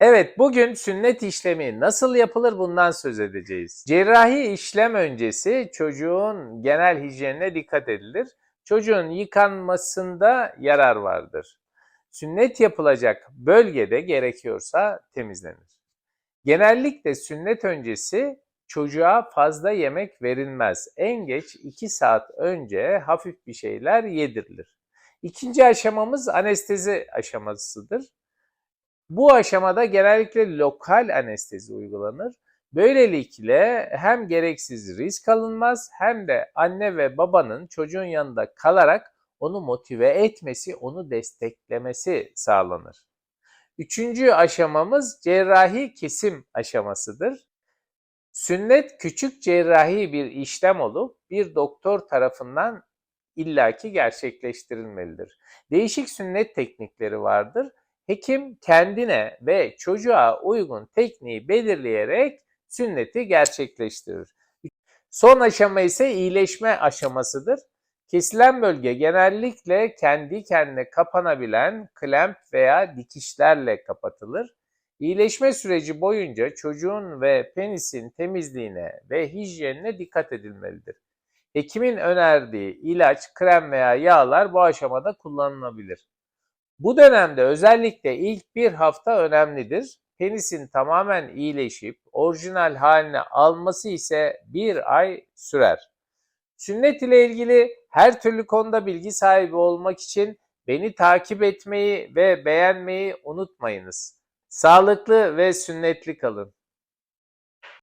Evet, bugün sünnet işlemi nasıl yapılır bundan söz edeceğiz. Cerrahi işlem öncesi çocuğun genel hijyenine dikkat edilir. Çocuğun yıkanmasında yarar vardır. Sünnet yapılacak bölgede gerekiyorsa temizlenir. Genellikle sünnet öncesi çocuğa fazla yemek verilmez. En geç 2 saat önce hafif bir şeyler yedirilir. İkinci aşamamız anestezi aşamasıdır. Bu aşamada genellikle lokal anestezi uygulanır. Böylelikle hem gereksiz risk alınmaz hem de anne ve babanın çocuğun yanında kalarak onu motive etmesi, onu desteklemesi sağlanır. Üçüncü aşamamız cerrahi kesim aşamasıdır. Sünnet küçük cerrahi bir işlem olup bir doktor tarafından illaki gerçekleştirilmelidir. Değişik sünnet teknikleri vardır. Hekim kendine ve çocuğa uygun tekniği belirleyerek sünneti gerçekleştirir. Son aşama ise iyileşme aşamasıdır. Kesilen bölge genellikle kendi kendine kapanabilen klemp veya dikişlerle kapatılır. İyileşme süreci boyunca çocuğun ve penisin temizliğine ve hijyenine dikkat edilmelidir. Hekimin önerdiği ilaç, krem veya yağlar bu aşamada kullanılabilir. Bu dönemde özellikle ilk bir hafta önemlidir. Penisin tamamen iyileşip orijinal haline alması ise bir ay sürer. Sünnet ile ilgili her türlü konuda bilgi sahibi olmak için beni takip etmeyi ve beğenmeyi unutmayınız. Sağlıklı ve sünnetli kalın.